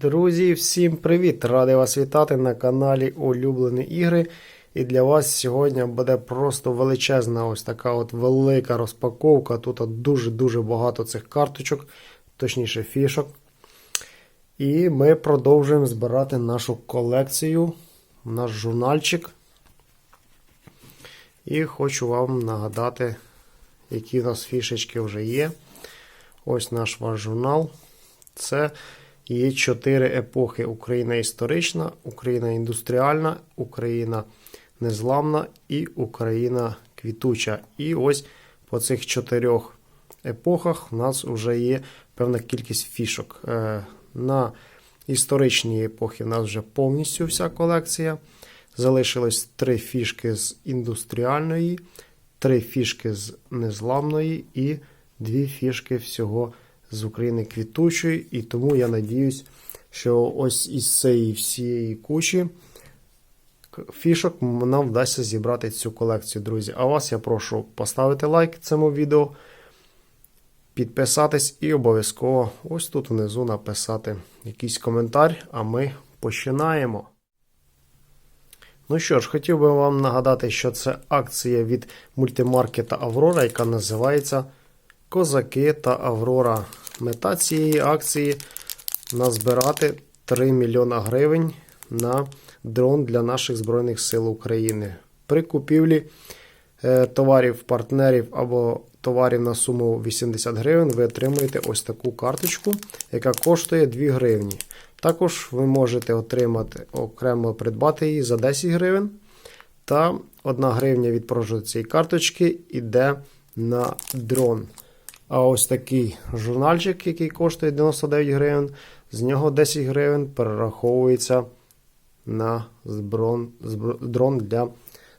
Друзі, всім привіт! Радий вас вітати на каналі Улюблені ігри. І для вас сьогодні буде просто величезна ось така от велика розпаковка. Тут дуже-дуже багато цих карточок, точніше фішок. І ми продовжуємо збирати нашу колекцію, наш журнальчик. І хочу вам нагадати, які в нас фішечки вже є. Ось наш ваш журнал. Це Є чотири епохи: Україна історична, Україна індустріальна, Україна незламна і Україна квітуча. І ось по цих чотирьох епохах у нас вже є певна кількість фішок. Е, На історичній епохі у нас вже повністю вся колекція. Залишилось три фішки з індустріальної, три фішки з незламної і дві фішки всього з України квітучої, і тому я надіюсь, що ось із цієї всієї кучі фішок нам вдасться зібрати цю колекцію, друзі. А вас я прошу поставити лайк цьому відео, підписатись і обов'язково ось тут внизу написати якийсь коментар, а ми починаємо. Ну що ж, хотів би вам нагадати, що це акція від мультимаркета Аврора, яка називається Козаки та Аврора. Мета цієї акції назбирати 3 мільйона гривень на дрон для наших Збройних сил України. При купівлі е, товарів партнерів або товарів на суму 80 гривень ви отримуєте ось таку карточку, яка коштує 2 гривні. Також ви можете отримати окремо придбати її за 10 гривень. Та 1 гривня від продажу цієї карточки йде на дрон. А ось такий журнальчик, який коштує 99 гривень, з нього 10 гривень перераховується на зброн, дрон для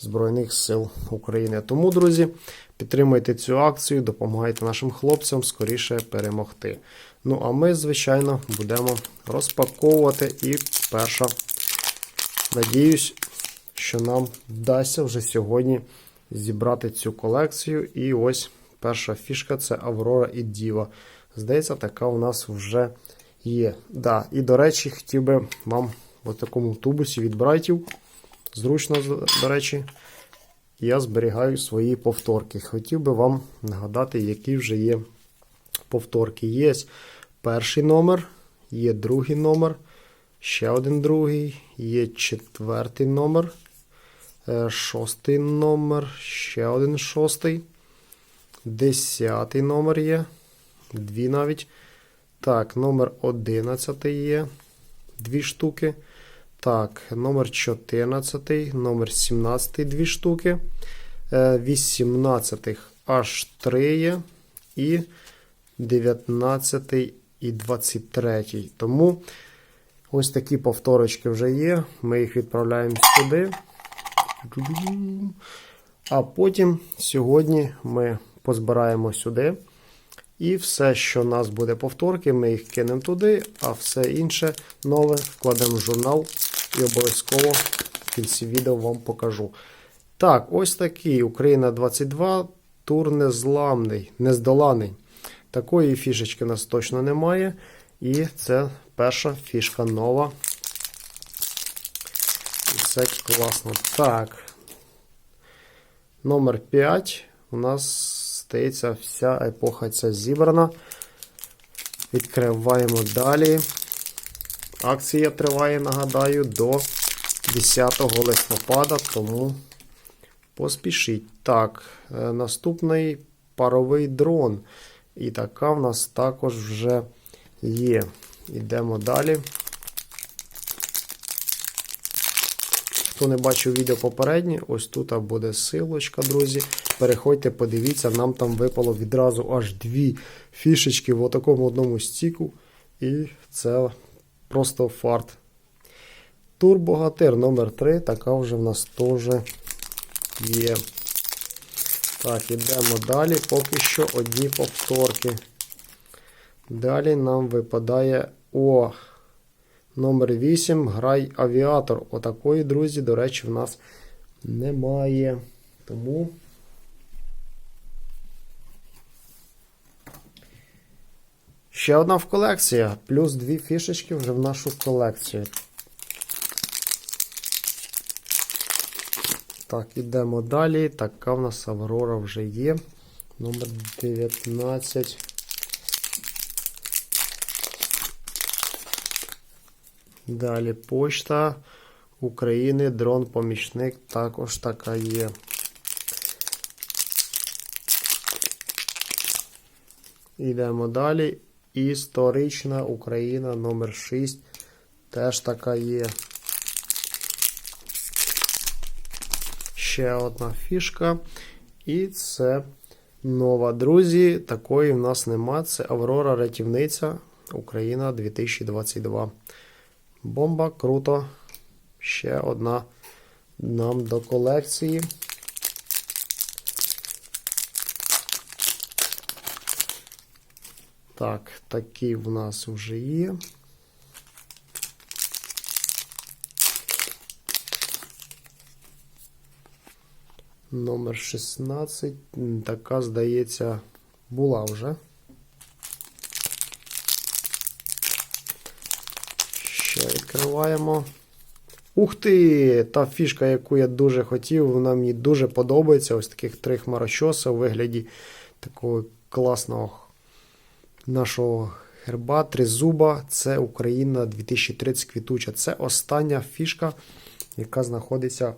Збройних сил України. Тому, друзі, підтримуйте цю акцію, допомагайте нашим хлопцям скоріше перемогти. Ну, а ми, звичайно, будемо розпаковувати. І перша, надіюсь, що нам вдасться вже сьогодні зібрати цю колекцію. І ось. Перша фішка це Аврора і Діва. Здається, така у нас вже є. Да, І, до речі, хотів би вам в такому тубусі від брайтів. Зручно, до речі, я зберігаю свої повторки. Хотів би вам нагадати, які вже є повторки. Є перший номер, є другий номер, ще один другий, є четвертий номер, е, шостий номер, ще один шостий. Десятий номер є. Дві навіть. Так, номер 11 є. Дві штуки. Так, номер 14, номер 17 дві штуки. 18 е, аж 3 є. І 19 і 23. Тому ось такі повторочки вже є. Ми їх відправляємо сюди. А потім сьогодні ми позбираємо сюди. І все, що у нас буде повторки, ми їх кинемо туди, а все інше нове вкладемо в журнал і обов'язково в кінці відео вам покажу. Так, ось такий Україна 22, тур незламний, нездоланий. Такої фішечки у нас точно немає. І це перша фішка нова. І все класно. Так. Номер 5 у нас здається, вся епоха ця зібрана. Відкриваємо далі. Акція триває, нагадаю, до 10 листопада, тому поспішіть. Так, е, наступний паровий дрон. І така в нас також вже є. Йдемо далі. Хто не бачив відео попереднє, ось тут буде силочка, друзі. Переходьте, подивіться, нам там випало відразу аж дві фішечки в такому одному стіку. І це просто фарт. Турбогатир номер 3 така вже в нас теж є. Так, ідемо далі. Поки що одні повторки. Далі нам випадає О. Номер 8 грай авіатор. Отакої, друзі, до речі, в нас немає. Тому Ще одна в колекції, плюс дві фішечки вже в нашу колекцію. Так, ідемо далі. Така в нас Аврора вже є. Номер 19. Далі почта України, дрон-помічник також така є. Йдемо далі. Історична Україна номер 6 Теж така є. Ще одна фішка. І це нова. Друзі, такої в нас нема. Це Аврора Рятівниця Україна 2022. Бомба, круто. Ще одна нам до колекції. Так, такі в нас вже є. Номер 16. Така, здається, була вже. Ще відкриваємо. Ух ти! Та фішка, яку я дуже хотів, вона мені дуже подобається. Ось таких три хмарочоса у вигляді такого класного нашого герба, тризуба. Це Україна 2030 квітуча. Це остання фішка, яка знаходиться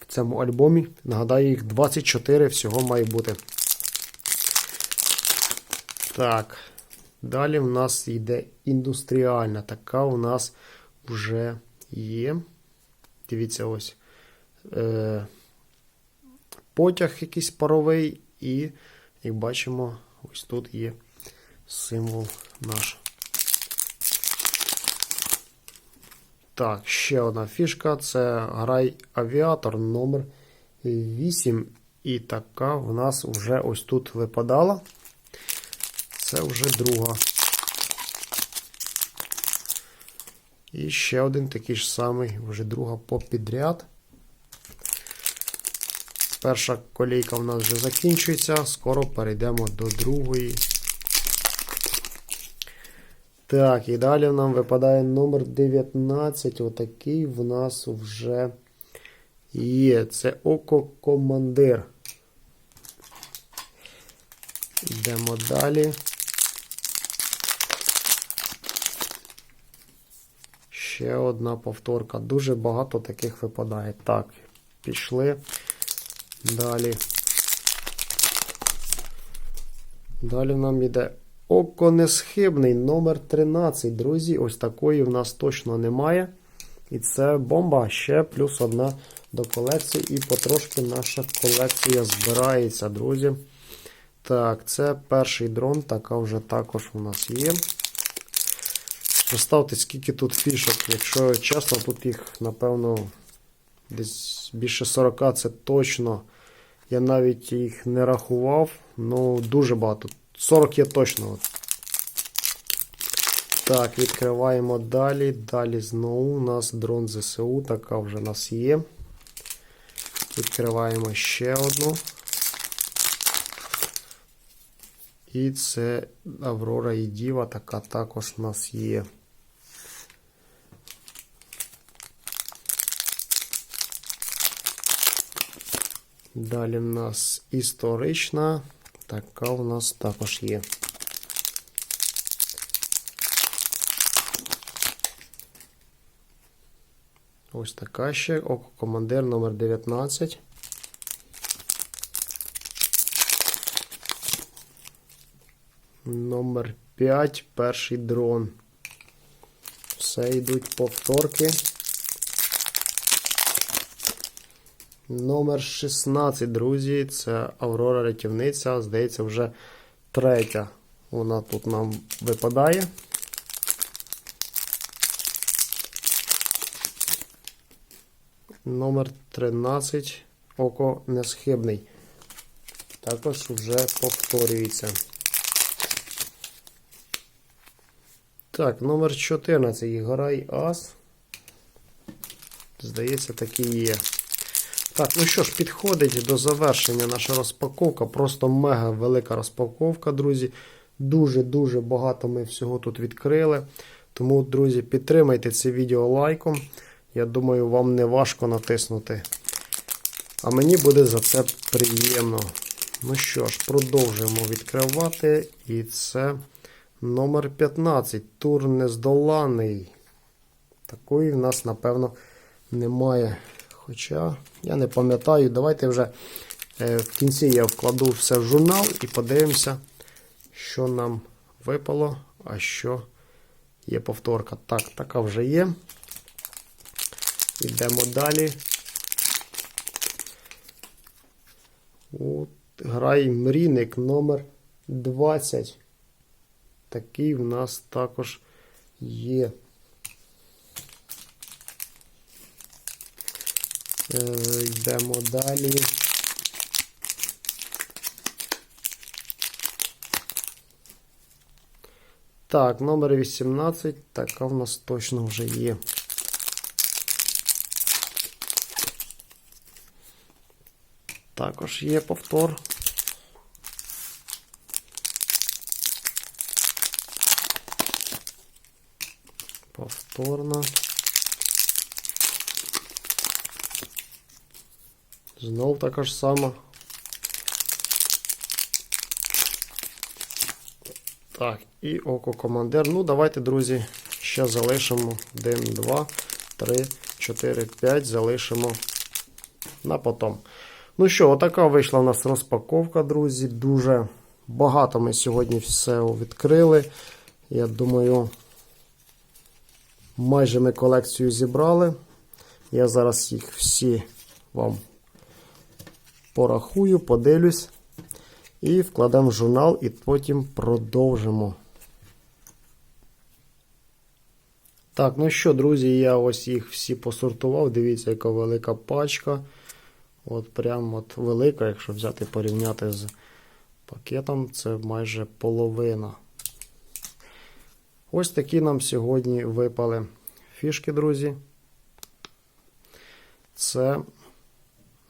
в цьому альбомі. Нагадаю, їх 24 всього має бути. Так. Далі в нас йде індустріальна. Така у нас вже є. Дивіться, ось е, потяг якийсь паровий, і, як бачимо, ось тут є символ наш. Так, ще одна фішка це грай авіатор номер 8. І така в нас вже ось тут випадала. Це вже друга. І ще один такий ж самий, вже друга попідряд. Перша колійка в нас вже закінчується. Скоро перейдемо до другої. Так, і далі нам випадає номер 19. Отакий в нас вже є. Це Око Командир. Йдемо далі. Ще одна повторка. Дуже багато таких випадає. Так, пішли. Далі. Далі нам йде Око несхибний номер 13. Друзі, ось такої в нас точно немає. І це бомба ще плюс одна до колекції. І потрошки наша колекція збирається, друзі. Так, це перший дрон, така вже також у нас є. Представте, скільки тут фішок. Якщо чесно, тут їх, напевно, десь більше 40 це точно. Я навіть їх не рахував. Ну, дуже багато. 40 є точно. Так, відкриваємо далі. Далі знову у нас дрон ЗСУ, така вже у нас є. Відкриваємо ще одну. І це Аврора і Діва, така також у нас є. Далі в нас історична, така у нас також є. Ось така ще око командир номер 19. Номер 5, перший дрон. Все йдуть повторки. Номер 16, друзі, це Аврора рятівниця. Здається, вже третя. Вона тут нам випадає. Номер 13. Око несхибний. Також вже повторюється. Так, номер 14. Ігорай Ас. Здається, такий є. Так, ну що ж, підходить до завершення наша розпаковка. Просто мега велика розпаковка, друзі. Дуже-дуже багато ми всього тут відкрили. Тому, друзі, підтримайте це відео лайком. Я думаю, вам не важко натиснути. А мені буде за це приємно. Ну що ж, продовжуємо відкривати. І це номер 15. Тур нездоланий. Такої в нас, напевно, немає. Хоча, я не пам'ятаю, давайте вже е, в кінці я вкладу все в журнал і подивимося, що нам випало, а що є повторка. Так, така вже є. Йдемо далі. От, грай мрійник номер 20. Такий в нас також є. Йдемо далі. Так, номер 18. Така в нас точно вже є. Також є повтор. Повторно. Знов така ж сама. Так, і око командир. Ну, давайте, друзі, ще залишимо 1, 2, 3, 4, 5. Залишимо на потом. Ну що, отака вийшла у нас розпаковка, друзі. Дуже багато ми сьогодні все відкрили. Я думаю, майже ми колекцію зібрали. Я зараз їх всі вам порахую, подивлюсь. І вкладемо в журнал, і потім продовжимо. Так, ну що, друзі, я ось їх всі посортував. Дивіться, яка велика пачка. От прям от велика, якщо взяти порівняти з пакетом, це майже половина. Ось такі нам сьогодні випали фішки, друзі. Це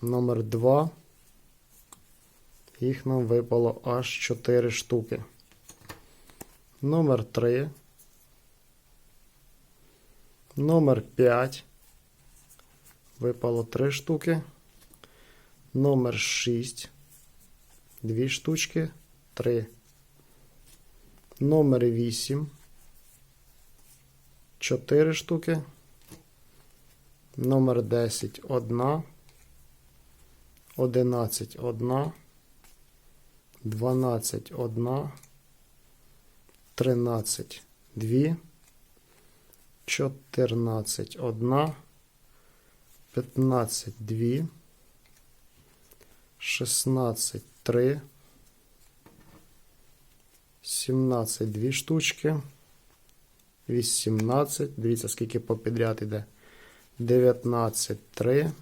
номер 2. Їх нам випало аж 4 штуки. Номер 3. Номер 5. Випало 3 штуки. Номер 6. 2 штучки. 3. Номер 8. 4 штуки. Номер 10. 1. 11. 1. 12, 1, 13, 2, 14, 1, 15, 2, 16, 3, 17, 2 штучки, 18, дивіться, скільки попідряд іде, 19, 3,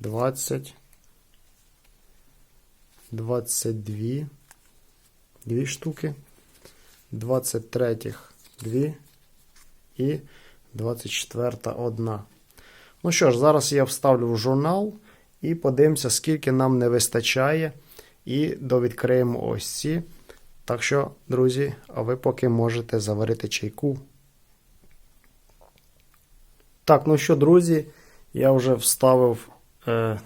20, 22 2 штуки, 23 2 і 24 одна. Ну що ж, зараз я вставлю в журнал і подивимося, скільки нам не вистачає. І довідкриємо ось ці. Так що, друзі, а ви поки можете заварити чайку. Так, ну що, друзі, я вже вставив. Е,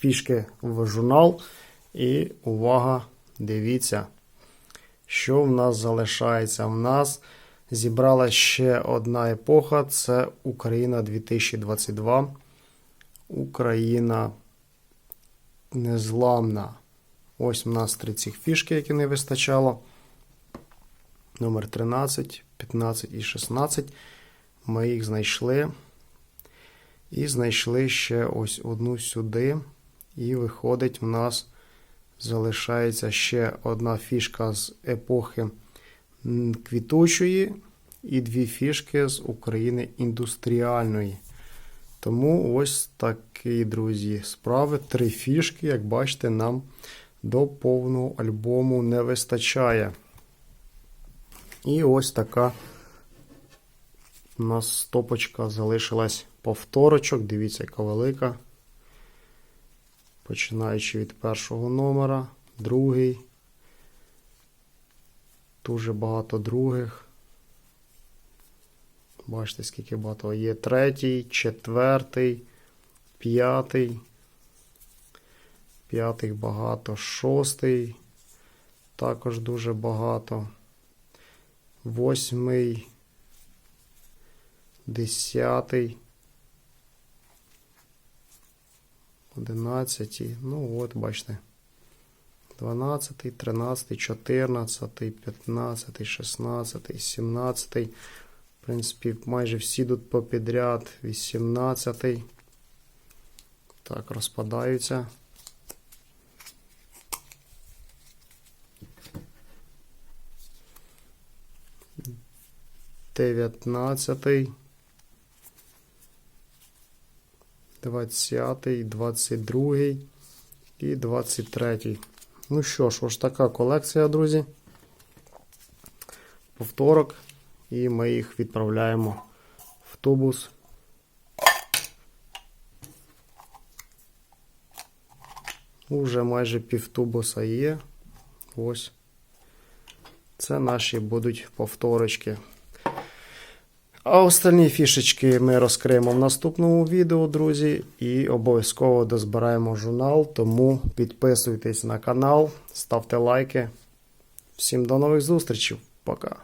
фішки в журнал. І увага, дивіться, що в нас залишається. В нас зібрала ще одна епоха це Україна 2022. Україна незламна. Ось у нас три цих фішки, які не вистачало. Номер 13, 15 і 16. Ми їх знайшли. І знайшли ще ось одну сюди. І виходить, у нас залишається ще одна фішка з епохи квітучої і дві фішки з України індустріальної. Тому ось такі, друзі, справи. Три фішки, як бачите, нам до повного альбому не вистачає. І ось така у нас стопочка залишилась повторочок. Дивіться, яка велика починаючи від першого номера, другий, Дуже багато других. Бачите, скільки багато. Є третій, четвертий, п'ятий. П'ятих багато, шостий. Також дуже багато. Восьмий. Десятий. Одинадцятий. Ну, от, бачите. 12, 13, 14, 15, 16, 17. В принципі, майже всі тут попідряд. 18. Так, розпадаються. Дев'ятнадцятий. Двадцятий, двадцять другий і двадцять третій. Ну що ж, ось така колекція, друзі. Повторок. І ми їх відправляємо в тубус. Уже майже півтубуса є. Ось. Це наші будуть повторочки. А остальні фішечки ми розкриємо в наступному відео, друзі, і обов'язково дозбираємо журнал. Тому підписуйтесь на канал, ставте лайки. Всім до нових зустрічей. Пока.